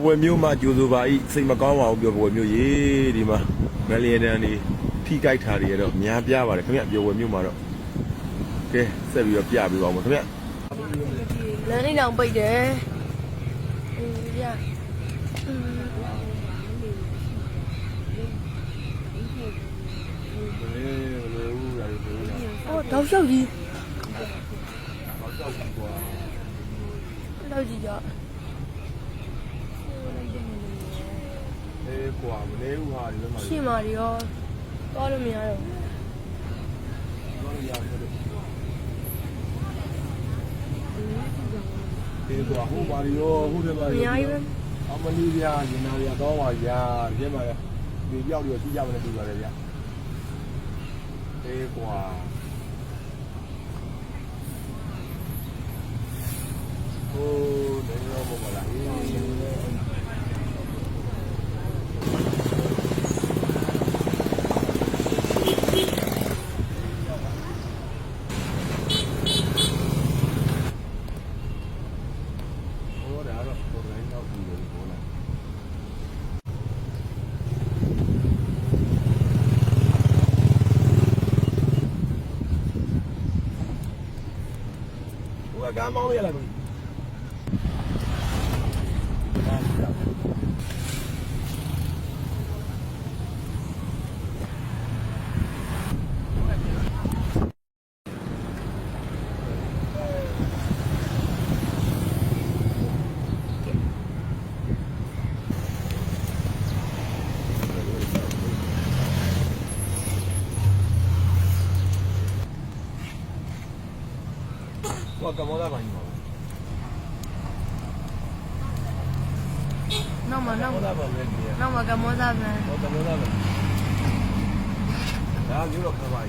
်ပွဲမျိုးမှာကြိုးဆိုပါဤစိတ်မကောင်းပါဘူးပျော်ပွဲမျိုးရေဒီမှာမလီယန်တန်နေထိကြိုက်တာတွေကတော့များပြားပါတယ်ခင်ဗျပျော်ပွဲမျိုးမှာတော့ကဲဆက်ပြီးတော့ပြပေးပါဦးခင်ဗျလမ်းလေးတောင်ပိတ်တယ်အင်းရအင်းမလေးမလေးဦးရာဒီလိုရာအော်တောက်လျှောက်ကြီးတော့ကြောက်ကွာတောက်ကြီးကြ အေးကွာမလေးဦးဟာဒီလိုမှရှင်းမာတွေရောသွားလို့မရတော့တော့ရတယ်အေးကွာဟိုပါရောဟိုတယ်ပါဘူးအများကြီးပဲအမလီဗျာညီနာဗျာတော့ပါရာဒီမှာဒီပြောက်ပြီးစီးကြမလဲတူပါတယ်ဗျာအေးကွာဟိုနေရောမမလားအေးဟို ဒါတော့ပေါ်တိုင်းတော့ပြီးလို့ပေါ်လာ ဟိုကကားမောင်းရလားကိုဟိုကမောသားပါညီမနောက်မှနောက်မောသားပါပဲဒီကနောက်မှကမောသားပဲဟိုကမောသားပါဒါမျိုးတော့ခပါ යි